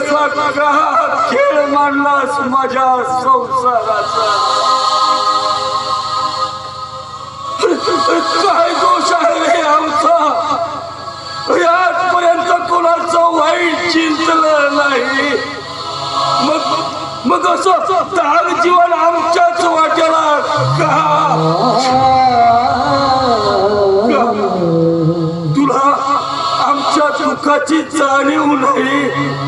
असा खेळ मांडलास माझ्या संसाराचा. काय दोष आहे रे आमचा? आजपर्यंत कोणाचं वाईट चिंतलं नाही. मग मग असं तार जीवन आमच्याच वाट्याला का? तुला आमच्या दुःखाची जाणीव नाही.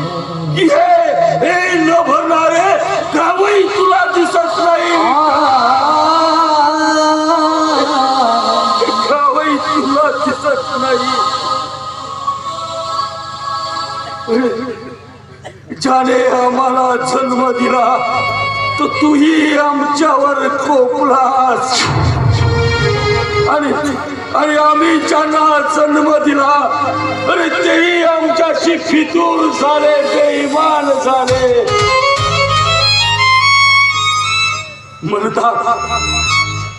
ज्याने आम्हाला जन्म दिला तर तूही आमच्यावर खोपलास आणि आणि आम्ही ज्यांना जन्म दिला अरे तेही आमच्याशी फितूर झाले बेईमान झाले. म्हणतात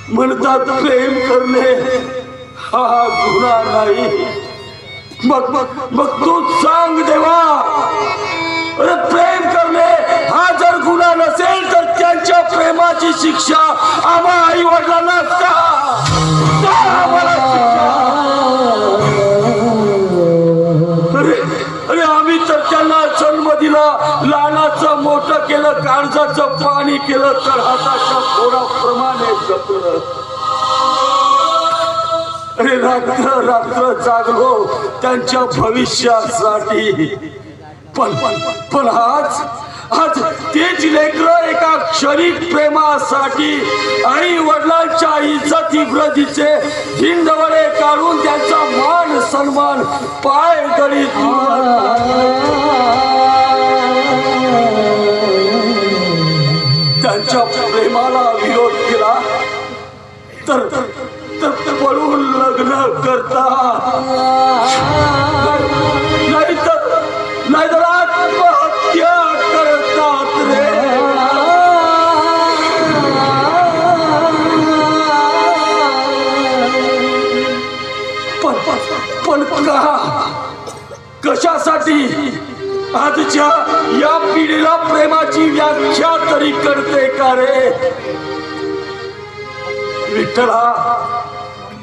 म्हणतात प्रेम करणे हा गुन्हा नाही. मग मग मग तू सांग देवा प्रेमाची शिक्षा आम्हा आई वडिलांना का अरे अरे आम्ही तर त्यांना जन्म दिला. लहानाचं मोठं केलं काळजाचं पाणी केलं तर हाताच्या फोडाप्रमाणे जपलं. अरे रात्र रात्र जागलो त्यांच्या भविष्यासाठी. पण पण पण आज आज तेच लेकर एका क्षणिक प्रेमासाठी आई वडिलांच्या इज्जत वृद्धीचे हिंदवडे काढून त्यांचा मान सन्मान पाय गळीत त्यांच्या प्रेमाला विरोध केला. तर तर तर पळून लग्न करता. बघा कशासाठी आजच्या या पिढीला प्रेमाची व्याख्या तरी करते का रे? विठ्ठला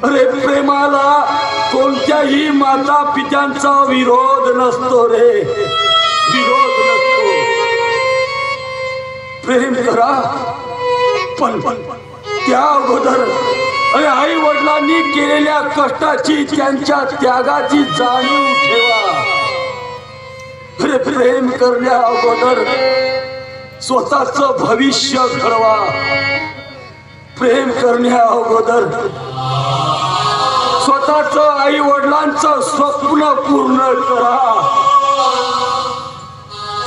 अरे प्रेमाला कोणत्याही माता पित्यांचा विरोध नसतो रे. विरोध नसतो. प्रेम करा पण पण त्या अगोदर अरे आई वडिलांनी केलेल्या कष्टाची त्यांच्या त्यागाची जाणीव ठेवा. अरे प्रेम करण्या अगोदर स्वतःच भविष्य घडवा. प्रेम करण्या अगोदर स्वतःच आई वडिलांचं स्वप्न पूर्ण करा.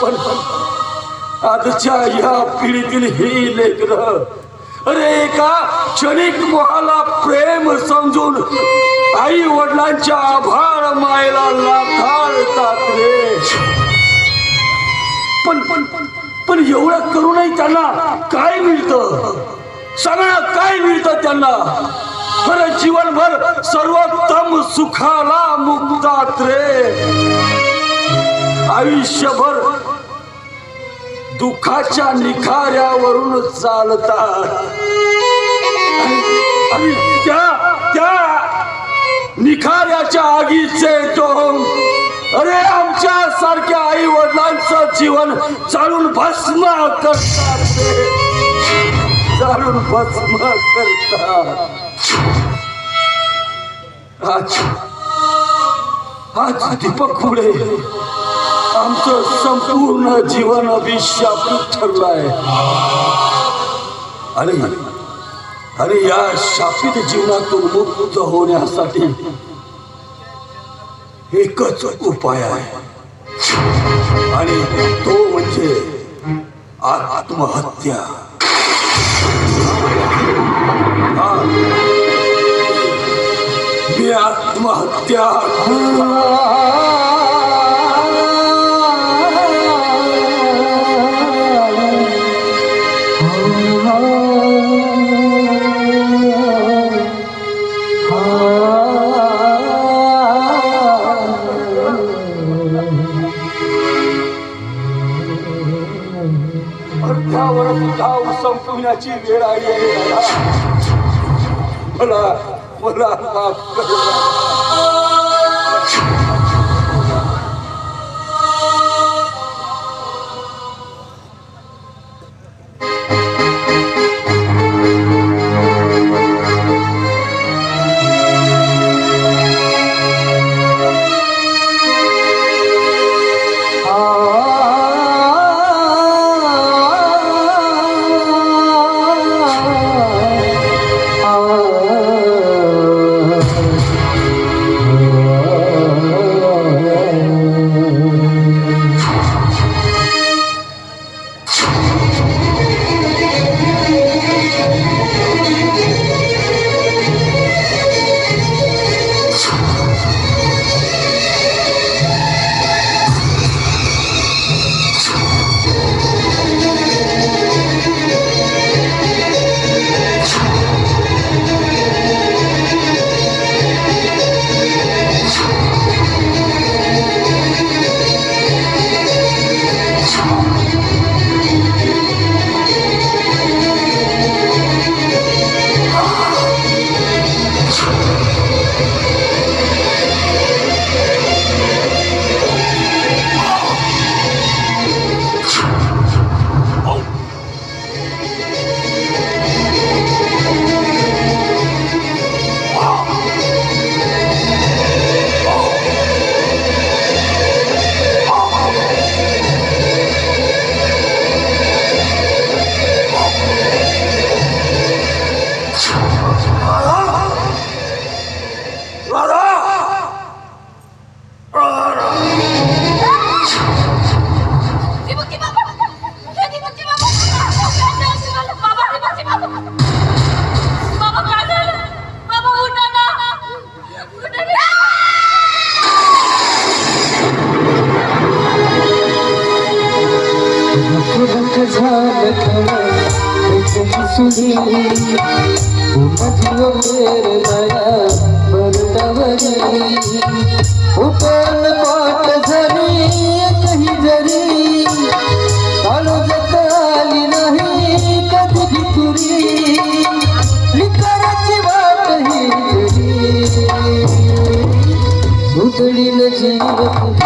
पण पण आजच्या या पिढीतील ही लेकर अरे एका क्षणिक मोहाला प्रेम समजून आई वडिलांच्या आभार मायला लाथाळतात रे. पण पण पण पण एवढं करूनही त्यांना काय मिळतं? सगळं काय मिळतं त्यांना? खरं जीवनभर सर्वोत्तम सुखाला मुक्तात रे. आयुष्यभर दुःखाच्या निखाऱ्यावरून चालतात. आणि- त्या त्या निखाऱ्याच्या आगीचे टोम अरे आमच्या सारख्या आई वडिलांचं जीवन चालून भस्म करतात. चालून भस्म करतात. आज आज दीपक खुबडे आमचं संपूर्ण जीवन अभिशापित आहे. आणि आणि या शापित जीवनातून मुक्त होण्यासाठी एकच उपाय आहे. आणि तो म्हणजे आत्महत्या. हा. मी आत्महत्या. त्यावर धाव संपवण्याची वेळ आली आहे. मला मला बंद झाल तुम्हें सुनी मजलो मेरे नया मर्दवरी उपाल पाट झरी कहीं जरी कालो जताली नहीं कभी भी तुरी लिकरची बात ही तेरी सुधड़ी न जीवत